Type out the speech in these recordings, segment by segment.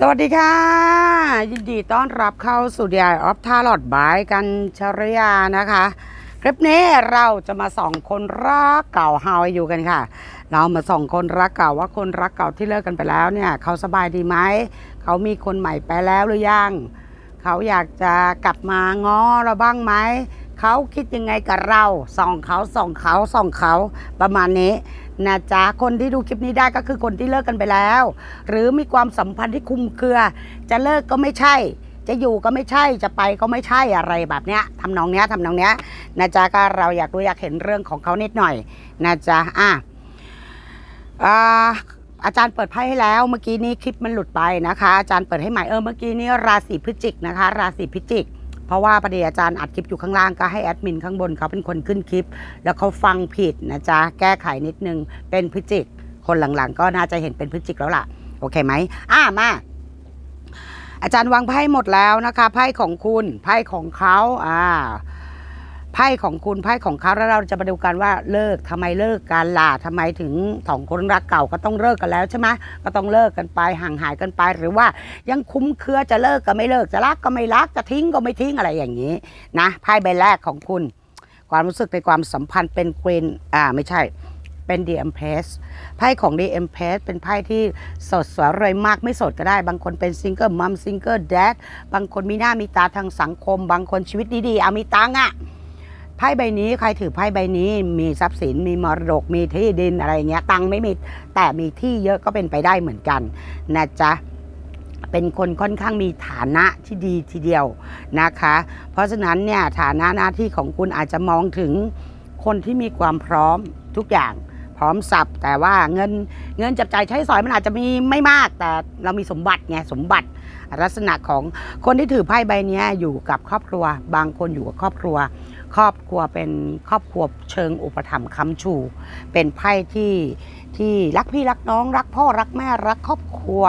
สวัสดีค่ะ ยินดีต้อนรับเข้าสู่ DI of Tarot by กันชรยานะคะ คลิปนี้เราจะมาส่องคนรักเก่าเฮาอยู่กันค่ะ เรามาส่องคนรักเก่าว่าคนรักเก่าที่เลิกกันไปแล้วเนี่ยเขาสบายดีไหมเขามีคนใหม่ไปแล้วหรือยังเขาอยากจะกลับมาง้อเราบ้างไหมเขาคิดยังไงกับเราส่องเขาส่องเขาส่องเขาประมาณนี้ นะจ๊ะคนที่ดูคลิปนี้ได้ก็คือคนที่เลิกกันไปแล้ว หรือมีความสัมพันธ์ที่คุมเครือ จะเลิกก็ไม่ใช่ จะอยู่ก็ไม่ใช่จะไปก็ไม่ใช่อะไรแบบเนี้ยทำนองเนี้ยทำนองเนี้ยนะจ๊ะก็เราอยากรู้อยากเห็นเรื่องของเขานิดหน่อยนะจ๊ะอะอ่าอาจารย์เปิดไพ่ให้แล้วเมื่อกี้นี้คลิปมันหลุดไปนะคะ อาจารย์เปิดให้ใหม่เออเมื่อกี้นี้ราศีพฤศจิกนะคะ ราศีพฤศจิก เพราะว่าประเดี๋ยวอาจารย์อัดคลิปอยู่ข้างล่างก็ให้แอดมินข้างบนเขาเป็นคนขึ้นคลิป แล้วเขาฟังผิดนะจ๊ะแก้ไขนิดนึงเป็นพฤจิก คนหลังๆ ก็น่าจะเห็นเป็นพฤจิกแล้วล่ะ โอเคไหมอ่ามาอาจารย์วางไพ่หมดแล้วนะคะไพ่ของคุณไพ่ของเขาอ่า ไพ่ของคุณไพ่ของเขาแล้วเราจะมาดูกันว่าเลิกทำไมเลิกกันล่ะทำไมถึงสองคนรักเก่าก็ต้องเลิกกันแล้วใช่ไหมก็ต้องเลิกกันไปห่างหายกันไป หรือว่ายังคุ้มเครือจะเลิกก็ไม่เลิกจะรักก็ไม่รักจะทิ้งก็ไม่ทิ้งอะไรอย่างนี้นะไพ่ใบแรกของคุณ ความรู้สึกในความสัมพันธ์เป็นเกวนอ่าไม่ใช่เป็นดีเอ็มเพสไพ่ของดีเอ็มเพสเป็นไพ่ที่สดสวยรวยมากไม่สดก็ได้ บางคนเป็นซิงเกิลมัมซิงเกิลแดดบางคนมีหน้ามีตาทางสังคม บางคนชีวิตดีๆ เอามีตังค์อะ ไพ่ใบนี้ใครถือไพ่ใบนี้ มีทรัพย์สินมีมรดกมีที่ดินอะไรเงี้ยตังค์ไม่มีแต่มีที่เยอะก็เป็นไปได้เหมือนกันนะจ๊ะเป็นคนค่อนข้างมีฐานะที่ดีทีเดียวนะคะ เพราะฉะนั้นเนี่ยฐานะหน้าที่ของคุณอาจจะมองถึงคนที่มีความพร้อมทุกอย่างพร้อมสับแต่ว่าเงินเงินจับจ่ายใช้สอยมันอาจจะมีไม่มากแต่เรามีสมบัติไงสมบัติลักษณะของคนที่ถือไพ่ใบนี้อยู่กับครอบครัว บางคนอยู่กับครอบครัว ครอบครัวเป็นครอบครัวเชิงอุปถัมภ์ค้ำชู เป็นไพ่ที่ที่รักพี่รักน้อง รักพ่อรักแม่รักครอบครัว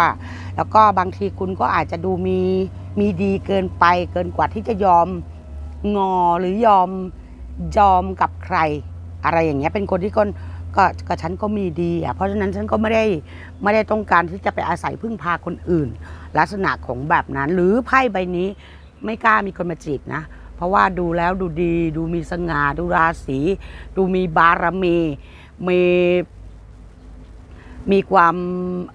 แล้วก็บางทีคุณก็อาจจะดูมีมีดีเกินไปเกินกว่าที่จะยอมงอหรือยอมยอมกับใคร อะไรอย่างเงี้ยเป็นคนที่คนก็ก็ฉันก็มีดีอะเพราะฉะนั้นฉันก็ไม่ได้ไม่ได้ต้องการที่จะไปอาศัยพึ่งพาคนอื่น ลักษณะของแบบนั้น หรือไพ่ใบนี้ไม่กล้ามีคนมาจีบนะ เพราะว่าดูแล้วดูดี ดูมีสง่าดูราศีดูมีบารมีมีมีความ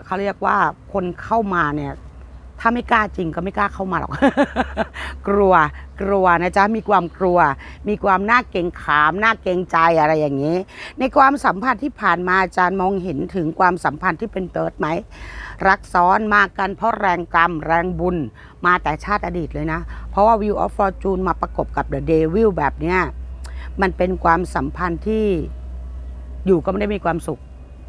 เขาเรียกว่าคนเข้ามาเนี่ย ถ้าไม่กล้าจริงก็ไม่กล้าเข้ามาหรอก กลัวกลัวนะจ๊ะมีความกลัว มีความน่าเกรงขามน่าเกรงใจอะไรอย่างนี้ ในความสัมพันธ์ที่ผ่านมาอาจารย์มองเห็นถึงความสัมพันธ์ที่เป็นเติร์ดไหม รักซ้อนมากันเพราะแรงกรรมแรงบุญมาแต่ชาติอดีตเลยนะ เพราะว่า View of Fortune มาประกบกับ The Devil แบบเนี้ยมันเป็นความสัมพันธ์ที่อยู่ก็ไม่ได้มีความสุข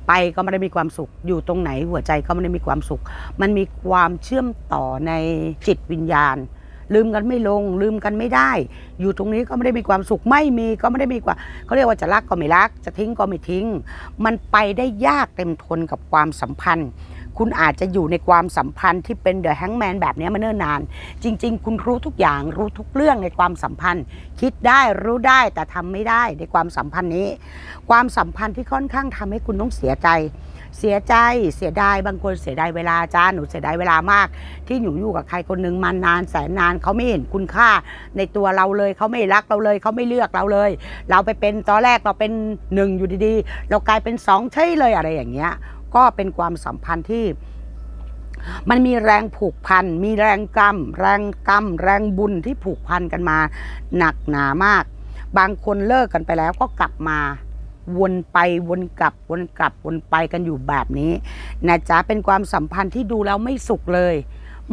ไปก็ไม่ได้มีความสุข อยู่ตรงไหนหัวใจก็ไม่ได้มีความสุข มันมีความเชื่อมต่อในจิตวิญญาณ ลืมกันไม่ลง ลืมกันไม่ได้ อยู่ตรงนี้ก็ไม่ได้มีความสุข ไม่มีก็ไม่ได้มีความเขาเรียกว่าจะรักก็ไม่รัก จะทิ้งก็ไม่ทิ้ง มันไปได้ยากเต็มทนกับความสัมพันธ์ คุณอาจจะอยู่ในความสัมพันธ์ที่เป็นเดอะแฮงแมนแบบนี้มาเนิ่นนาน จริง ๆ คุณรู้ทุกอย่างรู้ทุกเรื่องในความสัมพันธ์ คิดได้รู้ได้แต่ทำไม่ได้ในความสัมพันธ์นี้ ความสัมพันธ์ที่ค่อนข้างทำให้คุณต้องเสียใจ เสียใจเสียดายบางคนเสียดายเวลาจ้าหนูเสียดายเวลามาก ที่หนูอยู่กับใครคนหนึ่งมานานแสนนานเขาไม่เห็นคุณค่า ในตัวเราเลยเขาไม่รักเราเลยเขาไม่เลือกเราเลย เราไปเป็นตอนแรกเราเป็นหนึ่งอยู่ดีๆ เรากลายเป็นสองใช่เลยอะไรอย่างเงี้ย ก็เป็นความสัมพันธ์ที่ มันมีแรงผูกพัน มีแรงกรรม แรงกรรม แรงบุญที่ผูกพันกันมา หนักหนามาก บางคนเลิกกันไปแล้วก็กลับมาวนไปวนกลับวนกลับวนไปกันอยู่แบบนี้นะจ๊ะเป็นความสัมพันธ์ที่ดูแล้วไม่สุขเลย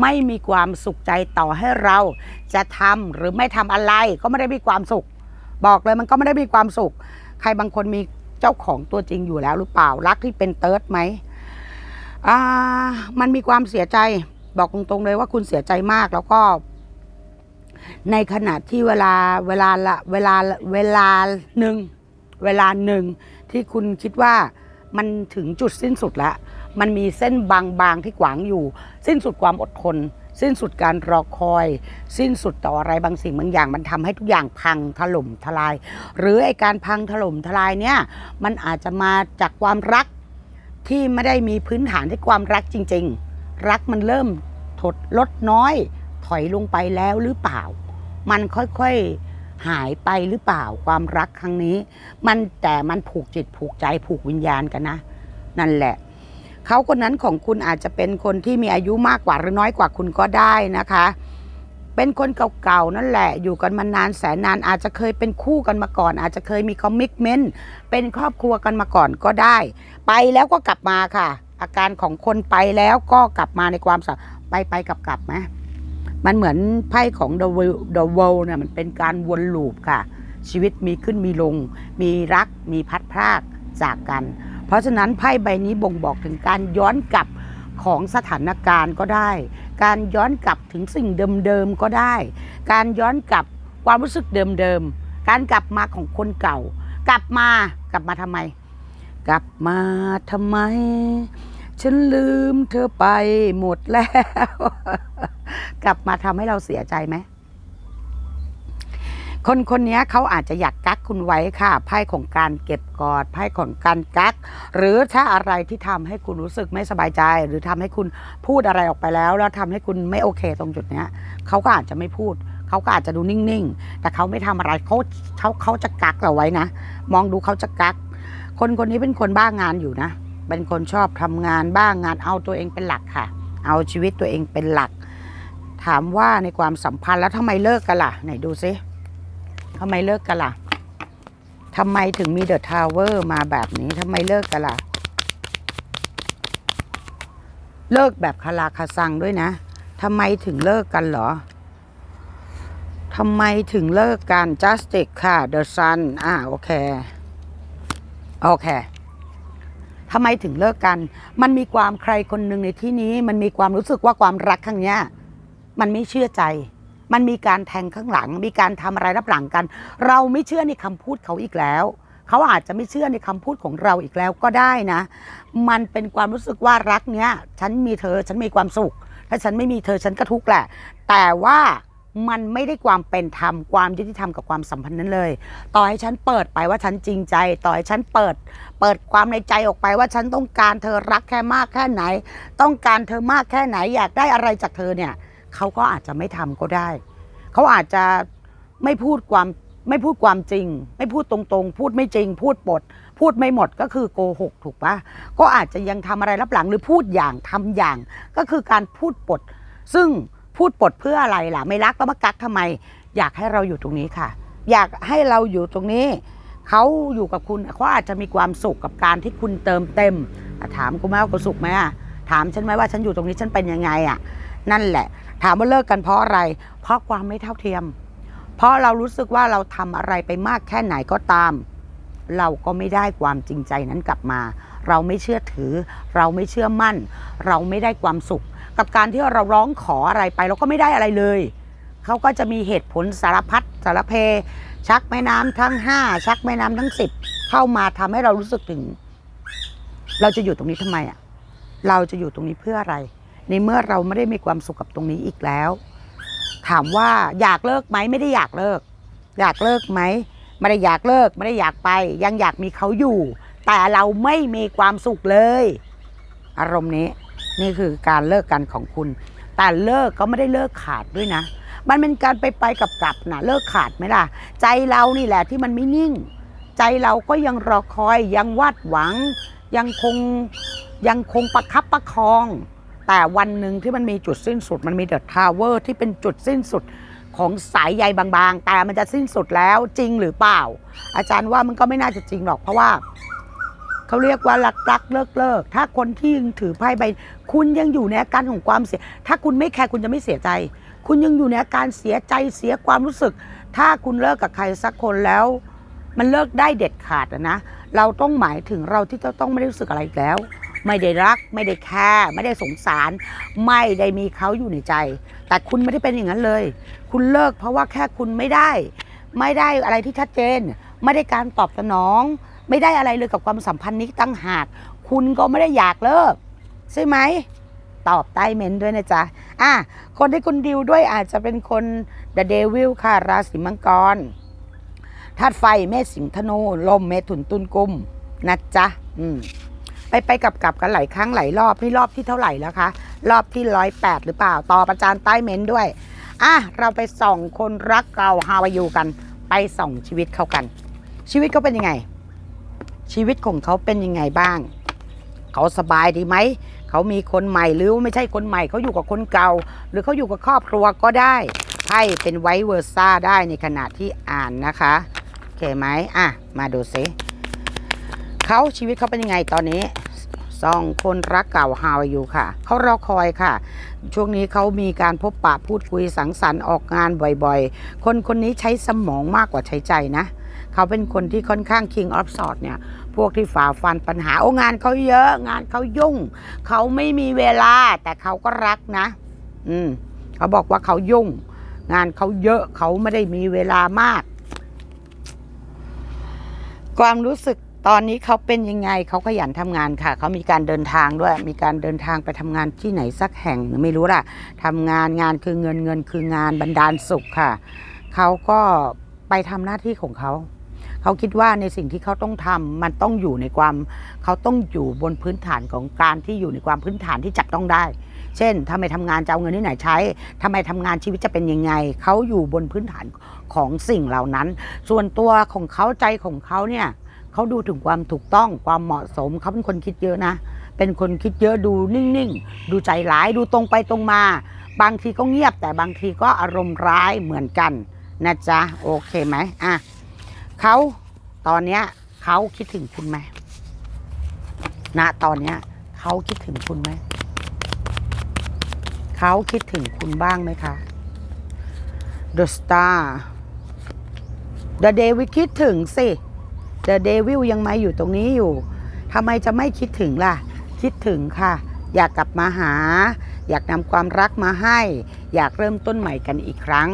ไม่มีความสุขใจต่อให้เราจะทำหรือไม่ทำอะไรก็ไม่ได้มีความสุข บอกเลยมันก็ไม่ได้มีความสุข ใครบางคนมี เจ้าของตัวจริงอยู่แล้วหรือเปล่ารักที่เป็นเติร์ดไหมอ่ามันมีความเสียใจบอกตรงๆเลยว่าคุณเสียใจมากแล้วก็ ในขณะที่เวลาเวลาละเวลาเวลาหนึ่งเวลาหนึ่งที่คุณคิดว่ามันถึงจุดสิ้นสุดแล้ว มันมีเส้นบางๆที่ขวางอยู่ สิ้นสุดความอดทน สิ้นสุดการรอคอย สิ้นสุดต่ออะไรบางสิ่งบางอย่าง มันทำให้ทุกอย่างพังถล่มทลาย หรือไอการพังถล่มทลายเนี่ยมันอาจจะมาจากความรักที่ไม่ได้มีพื้นฐานที่ความรักจริง ๆ รักมันเริ่มถดลดน้อย ถอยลงไปแล้วหรือเปล่า มันค่อยๆหายไปหรือเปล่าความรักครั้งนี้ มันแต่มันผูกจิตผูกใจผูกวิญญาณกันนะ นั่นแหละ เขาคนนั้นของคุณอาจจะเป็นคนที่มีอายุมากกว่าหรือน้อยกว่าคุณก็ได้นะคะ เป็นคนเก่าๆนั่นแหละ อยู่กันมานานแสนนานอาจจะเคยเป็นคู่กันมาก่อน อาจจะเคยมีคอมมิชเมนต์เป็นครอบครัวกันมาก่อนก็ได้ ไปแล้วก็กลับมาค่ะ อาการของคนไปแล้วก็กลับมาในความสัมไปไปกลับกลับไหมมันเหมือนไพ่ของ The World The World เนี่ยมันเป็นการวนลูปค่ะ ชีวิตมีขึ้นมีลง มีรักมีพัดพรากจากกัน ราะฉะนั้นไพ่ใบนี้บ่งบอกถึงการย้อนกลับของสถานการณ์ก็ได้ การย้อนกลับถึงสิ่งเดิมๆก็ได้ การย้อนกลับความรู้สึกเดิมๆ การกลับมาของคนเก่า กลับมากลับมาทำไม กลับมาทำไม ฉันลืมเธอไปหมดแล้ว กลับมาทำให้เราเสียใจไหม คนคนนี้เขาอาจจะอยากกักคุณไว้ค่ะไพ่ของการเก็บกอดไพ่ของการกัก หรือถ้าอะไรที่ทำให้คุณรู้สึกไม่สบายใจ หรือทำให้คุณพูดอะไรออกไปแล้ว แล้วทำให้คุณไม่โอเคตรงจุดเนี้ยเขาก็อาจจะไม่พูดเขาก็อาจจะดูนิ่งๆ แต่เขาไม่ทำอะไรเขาเขาเขาจะกักเราไว้นะ มองดูเขาจะกัก คนคนนี้เป็นคนบ้างานอยู่นะ เป็นคนชอบทำงานบ้างงานเอาตัวเองเป็นหลักค่ะ เอาชีวิตตัวเองเป็นหลัก ถามว่าในความสัมพันธ์แล้วทำไมเลิกกันล่ะไหนดูซิ ทำไมเลิกกันล่ะทำไมถึงมีเดอะทาวเวอร์มาแบบนี้ทำไมเลิกกันล่ะ เลิกแบบคาราคาซังด้วยนะทำไมถึงเลิกกันเหรอทำไมถึงเลิกกัน Justice ค่ะ The Sun อ่าโอเค โอเคทำไมถึงเลิกกัน มันมีความใครคนหนึ่งในที่นี้ มันมีความรู้สึกว่าความรักครั้งเนี้ย มันไม่เชื่อใจ มันมีการแทงข้างหลัง มีการทำอะไรรับหลังกัน เราไม่เชื่อในคำพูดเขาอีกแล้ว เขาอาจจะไม่เชื่อในคำพูดของเราอีกแล้วก็ได้นะ มันเป็นความรู้สึกว่ารักเนี้ย ฉันมีเธอฉันมีความสุข ถ้าฉันไม่มีเธอฉันก็ทุกข์แหละ แต่ว่ามันไม่ได้ความเป็นธรรมความยุติธรรมกับความสัมพันธ์นั้นเลย ต่อให้ฉันเปิดไปว่าฉันจริงใจ ต่อให้ฉันเปิด เปิดความในใจออกไปว่าฉันต้องการเธอรักแค่มากแค่ไหน ต้องการเธอมากแค่ไหนอยากได้อะไรจากเธอเนี่ย เขาก็อาจจะไม่ทำก็ได้ เขาอาจจะไม่พูดความไม่พูดความจริง ไม่พูดตรงๆ พูดไม่จริง พูดปด พูดไม่หมดก็คือโกหกถูกปะก็อาจจะยังทำอะไรรับหลังหรือพูดอย่างทำอย่าง ก็คือการพูดปด ซึ่งพูดปดเพื่ออะไรล่ะ ไม่รักแล้วมากักทำไม อยากให้เราอยู่ตรงนี้ค่ะ อยากให้เราอยู่ตรงนี้เขาอยู่กับคุณเขาอาจจะมีความสุขกับการที่คุณเติมเต็มถามกูไหมว่ากูสุขไหมอะถามฉันไหมว่าฉันอยู่ตรงนี้ฉันเป็นยังไงอะ นั่นแหละ ถามว่าเลิกกันเพราะอะไร เพราะความไม่เท่าเทียม เพราะเรารู้สึกว่าเราทำอะไรไปมากแค่ไหนก็ตาม เราก็ไม่ได้ความจริงใจนั้นกลับมา เราไม่เชื่อถือ เราไม่เชื่อมั่น เราไม่ได้ความสุข กับการที่เราร้องขออะไรไป เราก็ไม่ได้อะไรเลยเขาก็จะมีเหตุผลสารพัดสารเพ ชักแม่น้ำทั้งห้าชักแม่น้ำทั้งสิบเข้ามาทำให้เรารู้สึกถึง เราจะอยู่ตรงนี้ทำไมอะ เราจะอยู่ตรงนี้เพื่ออะไร ในเมื่อเราไม่ได้มีความสุขกับตรงนี้อีกแล้ว ถามว่าอยากเลิกไหมไม่ได้อยากเลิก อยากเลิกไหมไม่ได้อยากเลิกไม่ได้อยากไป ยังอยากมีเขาอยู่ แต่เราไม่มีความสุขเลย อารมณ์นี้นี่คือการเลิกกันของคุณ แต่เลิกก็ไม่ได้เลิกขาดด้วยนะ มันเป็นการไปไปกับกลับนะเลิกขาดไหมล่ะ ใจเรานี่แหละที่มันไม่นิ่ง ใจเราก็ยังรอคอยยังวาดหวัง ยังคงยังคงประคับประคอง แต่วันหนึ่งที่มันมีจุดสิ้นสุด มันมีเดอะทาวเวอร์ที่เป็นจุดสิ้นสุดของสายใยบางๆ แต่มันจะสิ้นสุดแล้วจริงหรือเปล่า อาจารย์ว่ามันก็ไม่น่าจะจริงหรอกเพราะว่าเขาเรียกว่ารักรักเลิกเลิกถ้าคนที่ยังถือไพ่ใบ คุณยังอยู่ในอาการของความเสีย ถ้าคุณไม่แคร์คุณจะไม่เสียใจ คุณยังอยู่ในอาการเสียใจเสียความรู้สึก ถ้าคุณเลิกกับใครสักคนแล้ว มันเลิกได้เด็ดขาดนะ เราต้องหมายถึงเราที่จะต้องไม่ได้รู้สึกอะไรอีกแล้ว ไม่ได้รัก ไม่ได้แคร์ไม่ได้สงสาร ไม่ได้มีเขาอยู่ในใจ แต่คุณไม่ได้เป็นอย่างนั้นเลย คุณเลิกเพราะว่าแค่คุณไม่ได้ ไม่ได้อะไรที่ชัดเจน ไม่ได้การตอบสนอง ไม่ได้อะไรเลยกับความสัมพันธ์นี้ตั้งหาก คุณก็ไม่ได้อยากเลิก ใช่ไหมตอบใต้เมนด้วยนะจ๊ะ อะ คนที่คุณดิวด้วยอาจจะเป็นคน The Devil ค่ะ ราศีมังกร ธาตุไฟเมษสิงห์ธนู ลมเมถุนตุลกุม นะจ๊ะ อืม ไปไปกลับกลับกันหลายครั้งหลายรอบนี่รอบที่เท่าไหร่แล้วคะรอบที่ร้อยแปดหรือเปล่าต่อประจานใต้เม้นด้วยอะเราไปส่องคนรักเก่าฮาวายูกัน ไปส่องชีวิตเขากัน ชีวิตเขาเป็นยังไง ชีวิตของเขาเป็นยังไงบ้าง เขาสบายดีไหมเขามีคนใหม่หรือว่าไม่ใช่คนใหม่เขาอยู่กับคนเก่า หรือเขาอยู่กับครอบครัวก็ได้ให้เป็นไวเวอร์ซ่าได้ในขณะที่อ่านนะคะโอเคไหมอะมาดูซิ เขาชีวิตเขาเป็นยังไงตอนนี้สองคนรักเก่าฮาวอยู่ค่ะ เขารอคอยค่ะ ช่วงนี้เขามีการพบปะพูดคุยสังสรรค์ออกงานบ่อยๆ คนคนนี้ใช้สมองมากกว่าใช้ใจนะ เขาเป็นคนที่ค่อนข้าง King of s w o r d เนี่ย พวกที่ฝ่าฟันปัญหา โอ้งานเขาเยอะงานเขายุ่ง เขาไม่มีเวลาแต่เขาก็รักนะ อืมเขาบอกว่าเขายุ่ง งานเขาเยอะเขาไม่ได้มีเวลามาก ความรู้สึก ตอนนี้เขาเป็นยังไงเขาขยันทำงานค่ะ เขามีการเดินทางด้วย มีการเดินทางไปทำงานที่ไหนสักแห่งไม่รู้ล่ะทำงานงานคือเงินเงินคืองานบรรดาลสุขค่ะ เขาก็ไปทำหน้าที่ของเขา เขาคิดว่าในสิ่งที่เขาต้องทำมันต้องอยู่ในความ เขาต้องอยู่บนพื้นฐานของการที่อยู่ในความพื้นฐานที่จับต้องได้ เช่นทำไมทำงานจะเอาเงินที่ไหนใช้ทำไมทำงานชีวิตจะเป็นยังไง เขาอยู่บนพื้นฐานของสิ่งเหล่านั้น ส่วนตัวของเขาใจของเขาเนี่ย เขาดูถึงความถูกต้องความเหมาะสมเขาเป็นคนคิดเยอะนะ เป็นคนคิดเยอะดูนิ่งๆ ดูใจร้ายดูตรงไปตรงมา บางทีก็เงียบแต่บางทีก็อารมณ์ร้ายเหมือนกันนะจ๊ะโอเคไหมอะเขาตอนเนี้ยเขาคิดถึงคุณไหมณตอนเนี้ยเขาคิดถึงคุณไหมเขาคิดถึงคุณบ้างไหมคะ The Star The David คิดถึงสิ เดอะเดวิลยังมาอยู่ตรงนี้อยู่ทำไมจะไม่คิดถึงล่ะ คิดถึงค่ะ อยากกลับมาหา อยากนำความรักมาให้ อยากเริ่มต้นใหม่กันอีกครั้ง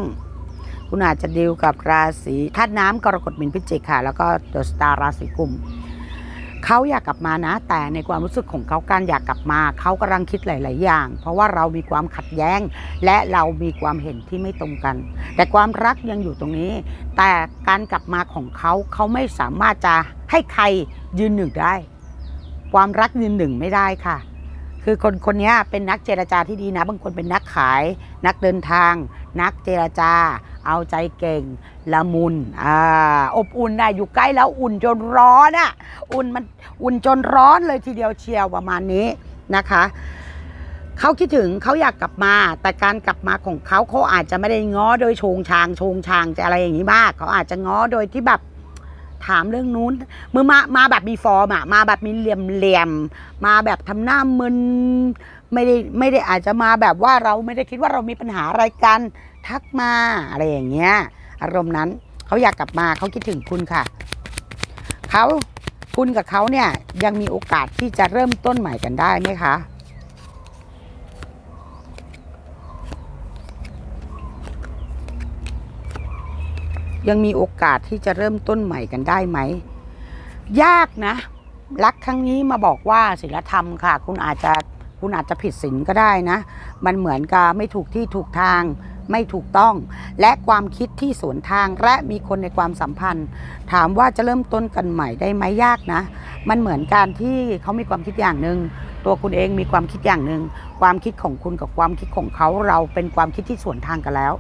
คุณอาจจะดีลกับราศีธาตุน้ำกรกฎมินพิจิกค่ะ แล้วก็ตัวสตาร์ราศีกุม เขาอยากกลับมานะ แต่ในความรู้สึกของเขาการอยากกลับมา เขากำลังคิดหลาย ๆ อย่าง เพราะว่าเรามีความขัดแย้ง และเรามีความเห็นที่ไม่ตรงกัน แต่ความรักยังอยู่ตรงนี้ แต่การกลับมาของเขาเขาไม่สามารถจะให้ใครยืนหนึ่งได้ ความรักยืนหนึ่งไม่ได้ค่ะ คือคนคนนี้เป็นนักเจรจาที่ดีนะ บางคนเป็นนักขาย นักเดินทาง นักเจรจา เอาใจเก่งละมุนอ่าอบอุ่นนะอยู่ใกล้แล้วอุ่นจนร้อนอะอุ่นมันอุ่นจนร้อนเลยทีเดียวเชียวประมาณนี้นะคะเขาคิดถึงเขาอยากกลับมา แต่การกลับมาของเขาเขาอาจจะไม่ได้ง้อโดยชงชางชงชางจะอะไรอย่างนี้มากเขาอาจจะง้อโดยที่แบบถามเรื่องนู้นมือมามาแบบมีฟอร์มอะมาแบบมีเหลี่ยมเหลี่ยม มาแบบทำหน้ามึนไม่ได้ไม่ได้อาจจะมาแบบว่าเราไม่ได้คิดว่าเรามีปัญหาอะไรกัน ทักมาอะไรอย่างเงี้ย อารมณ์นั้นเขาอยากกลับมาเขาคิดถึงคุณค่ะเขาคุณกับเขาเนี่ยยังมีโอกาสที่จะเริ่มต้นใหม่กันได้ไหมคะยังมีโอกาสที่จะเริ่มต้นใหม่กันได้ไหม ยากนะ รักครั้งนี้มาบอกว่าศีลธรรมค่ะ คุณอาจจะคุณอาจจะผิดศีลก็ได้นะ มันเหมือนกับไม่ถูกที่ถูกทาง ไม่ถูกต้อง และความคิดที่สวนทางและมีคนในความสัมพันธ์ ถามว่าจะเริ่มต้นกันใหม่ได้ไหมยากนะ มันเหมือนการที่เขามีความคิดอย่างหนึ่งตัวคุณเองมีความคิดอย่างหนึ่งความคิดของคุณกับความคิดของเขาเราเป็นความคิดที่สวนทางกันแล้ว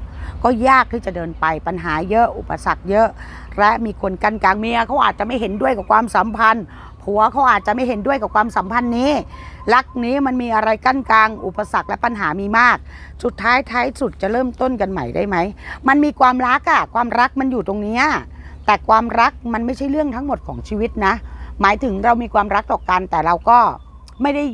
ก็ยากที่จะเดินไปปัญหาเยอะอุปสรรคเยอะ และมีคนกันกลางเมียเขาอาจจะไม่เห็นด้วยกับความสัมพันธ์ ผัวเขาอาจจะไม่เห็นด้วยกับความสัมพันธ์นี้ รักนี้มันมีอะไรกั้นกลาง อุปสรรคและปัญหามีมาก สุดท้ายท้ายสุดจะเริ่มต้นกันใหม่ได้ไหม มันมีความรักอะความรักมันอยู่ตรงนี้แต่ความรักมันไม่ใช่เรื่องทั้งหมดของชีวิตนะ หมายถึงเรามีความรักต่อกันแต่เราก็ไม่ได้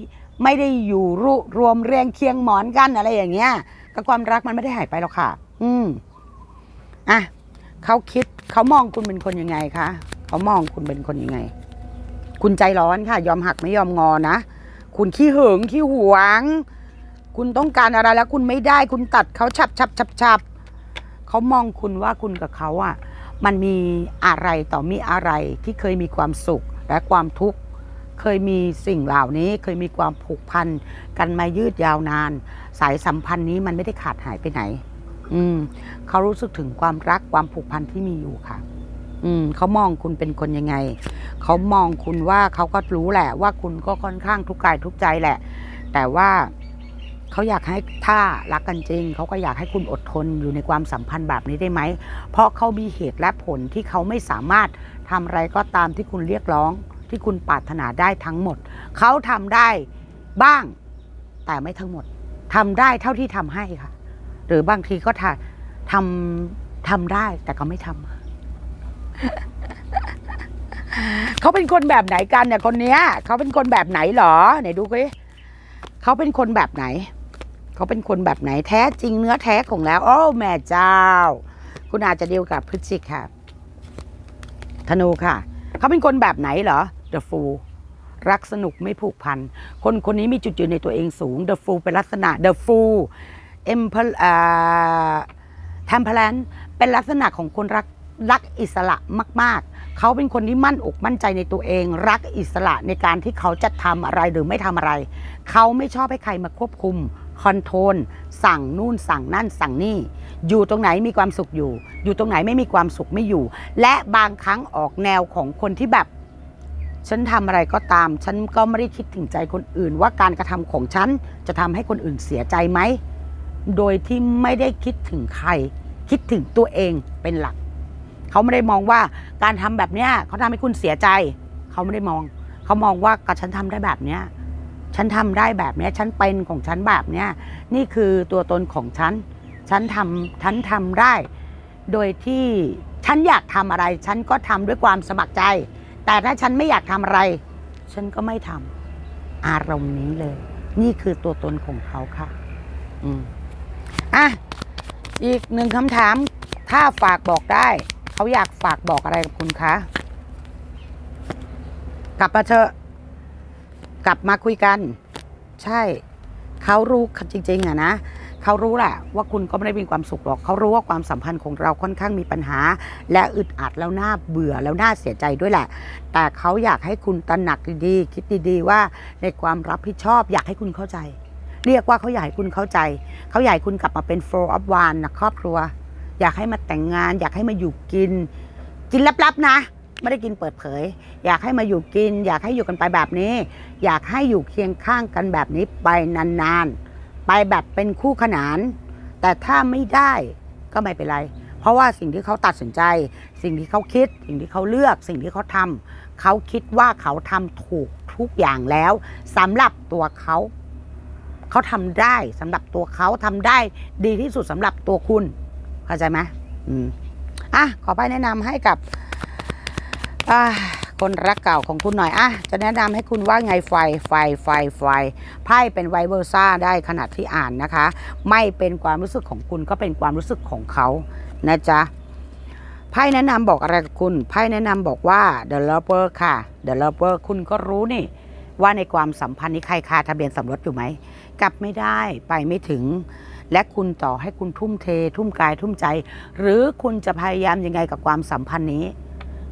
ไม่ได้อยู่รรวมเรียงเคียงหมอนกันอะไรอย่างเงี้ยก็ความรักมันไม่ได้หายไปหรอกค่ะ อืมอะเขาคิดเขามองคุณเป็นคนยังไงคะเขามองคุณเป็นคนยังไง คุณใจร้อนค่ะ ยอมหักไม่ยอมงอนะ คุณขี้หึงขี้หวง คุณต้องการอะไรแล้วคุณไม่ได้ คุณตัดเขาฉับฉับฉับฉับเขามองคุณว่าคุณกับเขาอะ มันมีอะไรต่อมีอะไรที่เคยมีความสุขและความทุกข์เคยมีสิ่งเหล่านี้เคยมีความผูกพันกันมายืดยาวนาน สายสัมพันธ์นี้มันไม่ได้ขาดหายไปไหน อืมเขารู้สึกถึงความรักความผูกพันที่มีอยู่ค่ะ อืมเขามองคุณเป็นคนยังไง เขามองคุณว่าเขาก็รู้แหละ ว่าคุณก็ค่อนข้างทุกข์กายทุกข์ใจแหละ แต่ว่าเขาอยากให้ถ้ารักกันจริงเขาก็อยากให้คุณอดทนอยู่ในความสัมพันธ์แบบนี้ได้ไหม เพราะเขามีเหตุและผลที่เขาไม่สามารถทำอะไรก็ตามที่คุณเรียกร้อง ที่คุณปรารถนาได้ทั้งหมด เขาทำได้บ้าง แต่ไม่ทั้งหมดทำได้เท่าที่ทำให้ค่ะ หรือบางทีก็ทำทำทำได้แต่ก็ไม่ทำ เขาเป็นคนแบบไหนกันเนี่ยคนเนี้ยเขาเป็นคนแบบไหนเหรอไหนดูสิเขาเป็นคนแบบไหน เขาเป็นคนแบบไหนแท้จริงเนื้อแท้ของแล้ว โอ้แม่เจ้า คุณอาจจะเดียวกับพฤศจิกค่ะธนูค่ะ เขาเป็นคนแบบไหนเหรอ The Fool รักสนุกไม่ผูกพัน คนคนนี้มีจุดยืนในตัวเองสูง The Fool เป็นลักษณะ The Fool e m p e r อ่า Temperance เป็นลักษณะของคนรัก รักอิสระมาก ๆ เขาเป็นคนที่มั่นอกมั่นใจในตัวเอง รักอิสระในการที่เขาจะทำอะไรหรือไม่ทำอะไร เขาไม่ชอบให้ใครมาควบคุมคอนโทรลสั่งนู่นสั่งนั่นสั่งนี่ อยู่ตรงไหนมีความสุขอยู่ อยู่ตรงไหนไม่มีความสุขไม่อยู่ และบางครั้งออกแนวของคนที่แบบ ฉันทำอะไรก็ตาม ฉันก็ไม่ได้คิดถึงใจคนอื่น ว่าการกระทำของฉันจะทำให้คนอื่นเสียใจไหมโดยที่ไม่ได้คิดถึงใคร คิดถึงตัวเองเป็นหลัก เขาไม่ได้มองว่าการทำแบบเนี้ยเขาทำให้คุณเสียใจ เขาไม่ได้มอง เขามองว่าก็ฉันทำได้แบบเนี้ยฉันทำได้แบบเนี้ยฉันเป็นของฉันแบบเนี้ยนี่คือตัวตนของฉัน ฉันทำฉันทำได้ โดยที่ฉันอยากทำอะไร ฉันก็ทำด้วยความสมัครใจ แต่ถ้าฉันไม่อยากทำอะไร ฉันก็ไม่ทำอารมณ์นี้เลย นี่คือตัวตนของเขาค่ะ อืมอะอีกหนึ่งคำถาม ถ้าฝากบอกได้ เขาอยากฝากบอกอะไรกับคุณคะ กลับมาเถอะ กลับมาคุยกัน ใช่ เขารู้จริง ๆอะนะเขารู้แหละว่าคุณก็ไม่ได้มีความสุขหรอก เขารู้ว่าความสัมพันธ์ของเราค่อนข้างมีปัญหา และอึดอัดแล้วน่าเบื่อแล้วน่าเสียใจด้วยแหละ แต่เขาอยากให้คุณตระหนักดีๆ คิดดีๆว่าในความรับผิดชอบอยากให้คุณเข้าใจ เรียกว่าเขาอยากให้คุณเข้าใจ เขาอยากให้คุณกลับมาเป็น four of one นะครอบครัว อยากให้มาแต่งงาน อยากให้มาอยู่กิน กินลับๆนะ ไม่ได้กินเปิดเผย อยากให้มาอยู่กิน อยากให้อยู่กันไปแบบนี้ อยากให้อยู่เคียงข้างกันแบบนี้ไปนานๆ ไปแบบเป็นคู่ขนาน แต่ถ้าไม่ได้ก็ไม่เป็นไร เพราะว่าสิ่งที่เขาตัดสินใจ สิ่งที่เขาคิด สิ่งที่เขาเลือก สิ่งที่เขาทำเขาคิดว่าเขาทำถูกทุกอย่างแล้วสำหรับตัวเขาเขาทำได้สำหรับตัวเขาทำได้ดีที่สุดสำหรับตัวคุณ เข้าใจไหมอืมอะขอไปแนะนำให้กับอ่าคนรักเก่าของคุณหน่อยอะจะแนะนำให้คุณว่าไงไฟไฟไฟไฟไพ่เป็นไวเวอร์ซ่าได้ขนาดที่อ่านนะคะ ไม่เป็นความรู้สึกของคุณก็เป็นความรู้สึกของเขานะจ๊ะไพ่แนะนำบอกอะไรกับคุณไพ่แนะนำบอกว่า the lover ค่ะ the lover คุณก็รู้นี่ ว่าในความสัมพันธ์นี้ใครคาทะเบียนสมรสอยู่ไหมกลับไม่ได้ไปไม่ถึง และคุณต่อให้คุณทุ่มเท ทุ่มกายทุ่มใจ หรือคุณจะพยายามยังไงกับความสัมพันธ์นี้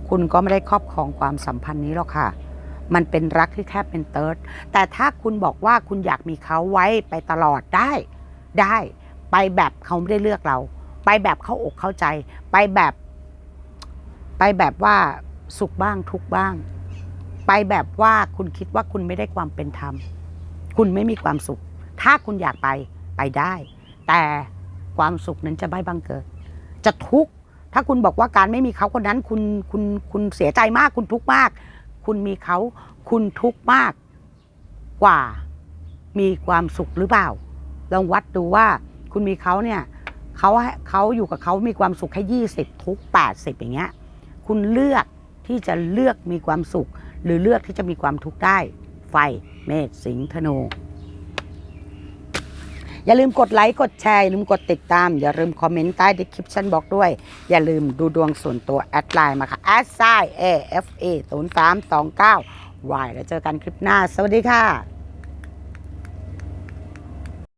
คุณก็ไม่ได้ครอบครองความสัมพันธ์นี้หรอกค่ะ มันเป็นรักที่แค่เป็นเติร์ดแต่ถ้าคุณบอกว่าคุณอยากมีเขาไว้ไปตลอดได้ ได้ไปแบบเขาไม่ได้เลือกเรา ไปแบบเขาอกเข้าใจ ไปแบบ ไปแบบว่าสุขบ้างทุกบ้าง ไปแบบว่าคุณคิดว่าคุณไม่ได้ความเป็นธรรม คุณไม่มีความสุข ถ้าคุณอยากไปไปได้ แต่ความสุขนั้นจะไม่บังเกิด จะทุกข์ถ้าคุณบอกว่าการไม่มีเขาคนนั้นคุณคุณคุณเสียใจมาก คุณทุกข์มาก คุณมีเขาคุณทุกข์มากกว่ามีความสุขหรือเปล่า ลองวัดดูว่าคุณมีเขาเนี่ยเขาเขาอยู่กับเขามีความสุขแค่ยี่สิบทุกแปดสิบอย่างเงี้ย คุณเลือกที่จะเลือกมีความสุข หรือเลือกที่จะมีความทุกข์ได้ ไฟเมษสิงห์ธนู อย่าลืมกดไลค์กดแชร์อย่าลืมกดติดตาม อย่าลืมคอมเมนต์ใต้ดีคลิปชั่นบอกด้วย อย่าลืมดูดวงส่วนตัวแอดไลน์มาค่ะแอดไซเอฟเอศูนย์สามสองเก้าวายแล้วเจอกันคลิปหน้า สวัสดีค่ะ